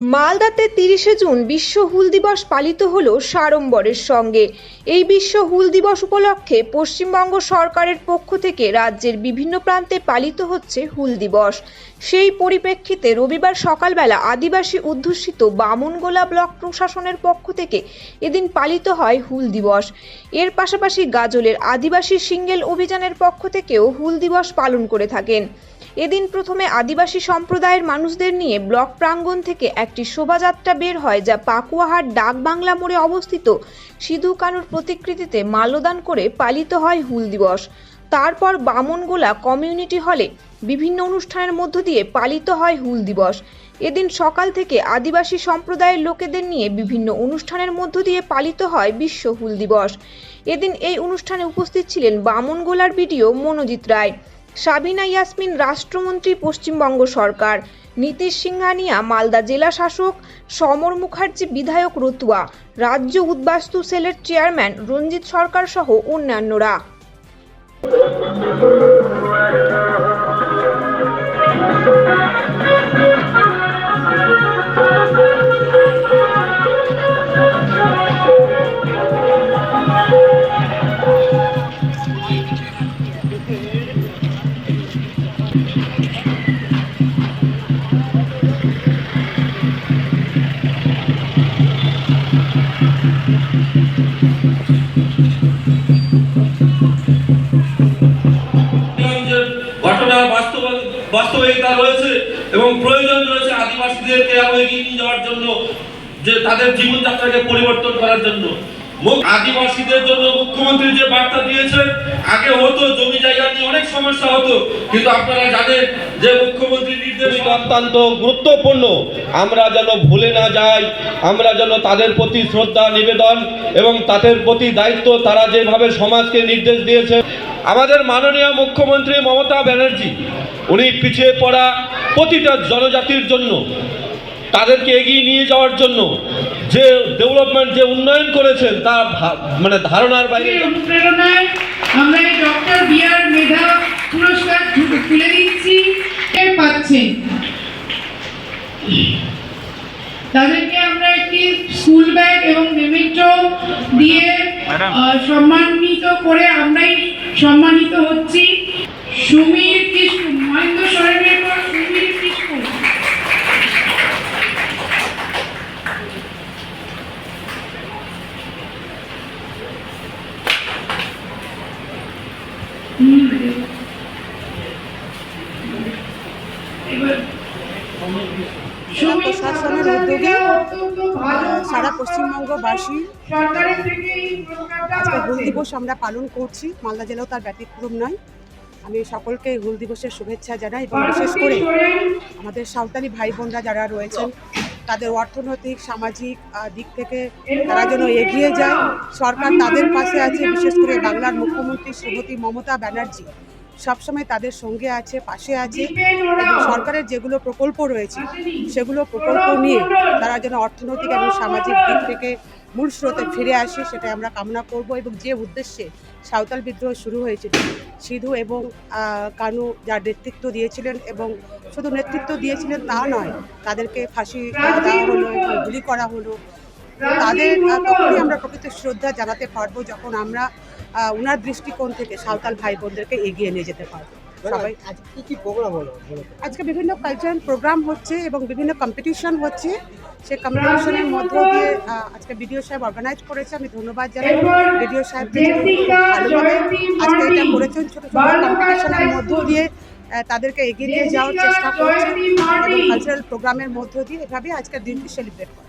মালদাতে তিরিশে জুন বিশ্ব হুল দিবস পালিত হল সাড়ম্বরের সঙ্গে। এই বিশ্ব হুল দিবস উপলক্ষে পশ্চিমবঙ্গ সরকারের পক্ষ থেকে রাজ্যের বিভিন্ন প্রান্তে পালিত হচ্ছে হুল দিবস। সেই পরিপ্রেক্ষিতে রবিবার সকালবেলা আদিবাসী অধ্যুষিত বামনগোলা ব্লক প্রশাসনের পক্ষ থেকে এদিন পালিত হয় হুল দিবস। এর পাশাপাশি গাজলের আদিবাসী সিঙ্গেল অভিযানের পক্ষ থেকেও হুল দিবস পালন করে থাকেন। এদিন প্রথমে আদিবাসী সম্প্রদায়ের মানুষদের নিয়ে ব্লক প্রাঙ্গণ থেকে একটি শোভাযাত্রা বের হয় যা পাকুয়াহাট ডাক বাংলা মোড়ে অবস্থিত সিধু কানুর প্রতিকৃতিতে মাল্যদান করে পালিত হয় হুল দিবস। তারপর বামনগোলা কমিউনিটি হলে বিভিন্ন অনুষ্ঠানের মধ্য দিয়ে পালিত হয় হুল দিবস। এদিন সকাল থেকে আদিবাসী সম্প্রদায়ের লোকেদের নিয়ে বিভিন্ন অনুষ্ঠানের মধ্য দিয়ে পালিত হয় বিশ্ব হুল দিবস। এদিন এই অনুষ্ঠানে উপস্থিত ছিলেন বামনগোলার বিডিও মনোজিৎ রায়। সাবিনা ইয়াসমিন রাষ্ট্রমন্ত্রী, পশ্চিমবঙ্গ সরকার। নীতিশ সিংহানিয়া, মালদা জেলা শাসক। সমর মুখার্জি, বিধায়ক রতুয়া। রাজ্য উদ্বাস্তু সেলের চেয়ারম্যান, রঞ্জিত সরকার সহ অন্যান্যরা। যে বাস্তবিকতা রয়েছে এবং প্রয়োজন রয়েছে আদিবাসীদেরকে আরও এগিয়ে নিয়ে যাওয়ার জন্য, যে তাদের জীবনযাত্রাকে পরিবর্তন করার জন্য। আদিবাসীদের জন্য মুখ্যমন্ত্রী যে বার্তা দিয়েছেন, আগে হতো, জমি জায়গা নিয়ে অনেক সমস্যা হতো, কিন্তু আপনারা জানেন যে মুখ্যমন্ত্রী নির্দেশ অত্যন্ত গুরুত্বপূর্ণ। আমরা যেন ভুলে না যাই, আমরা যেন তাদের প্রতি শ্রদ্ধা, নিবেদন এবং তাদের প্রতি দায়িত্ব তারা যেভাবে সমাজকে নির্দেশ দিয়েছে। আমাদের মাননীয় মুখ্যমন্ত্রী মমতা ব্যানার্জি, উনি পিছিয়ে পড়া প্রতিটা জনজাতির জন্য, তাদেরকে এগিয়ে নিয়ে যাওয়ার জন্য যে ডেভেলপমেন্ট যে উন্নয়ন করেছেন তা মানে ধারণার বাইরে অনুপ্রেরণায় আমরা এই ডক্টর বি আর মেধা পুরস্কার তুলে দিচ্ছি। কে পাচ্ছেন তাদেরকে আমরা একটি স্কুল ব্যাগ এবং মেমেন্টো দিয়ে সম্মানিত করে আমরাই সম্মানিত হচ্ছি। সুমীর প্রশাসনের উদ্যোগে সারা পশ্চিমবঙ্গবাসী আজকে হুল দিবস আমরা পালন করছি। মালদা জেলাও তার ব্যতিক্রম নয়। আমি সকলকে হুল দিবসের শুভেচ্ছা জানাই এবং বিশেষ করে আমাদের সাঁওতালি ভাই বোনরা যারা রয়েছেন তাদের অর্থনৈতিক, সামাজিক দিক থেকে তারা যেন এগিয়ে যায়। সরকার তাদের পাশে আছে, বিশেষ করে বাংলার মুখ্যমন্ত্রী শ্রীমতী মমতা ব্যানার্জি সবসময় তাদের সঙ্গে আছে, পাশে আছে এবং সরকারের যেগুলো প্রকল্প রয়েছে, সেগুলো প্রকল্প নিয়ে তারা যেন অর্থনৈতিক এবং সামাজিক দিক থেকে মূল স্রোতে ফিরে আসে সেটা আমরা কামনা করব এবং যে উদ্দেশ্যে সাঁওতাল বিদ্রোহ শুরু হয়েছিল, সিধু এবং কানু যার নেতৃত্ব দিয়েছিলেন এবং শুধু নেতৃত্ব দিয়েছিলেন তা নয়, তাদেরকে ফাঁসি দেওয়া হলো এবং গুলি করা হলো। তাদের তখনই আমরা প্রকৃত শ্রদ্ধা জানাতে পারব যখন আমরা ওনার দৃষ্টিকোণ থেকে সাঁওতাল ভাই বোনদেরকে এগিয়ে নিয়ে যেতে পারব। সবাই আজকে কি কি প্রোগ্রাম হলো আজকে বিভিন্ন কালচারাল প্রোগ্রাম হচ্ছে এবং বিভিন্ন কম্পিটিশন হচ্ছে। সে কম্পিটিশনের মধ্য দিয়ে আজকে বিডিও সাহেব অর্গানাইজ করেছে। আমি ধন্যবাদ জানাই। বিডিও সাহেব ভালোভাবে আজকে এটা করেছেন ছোট ছোট কম্পিটিশনের মধ্য দিয়ে তাদেরকে এগিয়ে নিয়ে যাওয়ার চেষ্টা করছে। এবং কালচারাল প্রোগ্রামের মধ্য দিয়ে এভাবে আজকের দিনটি সেলিব্রেট করা।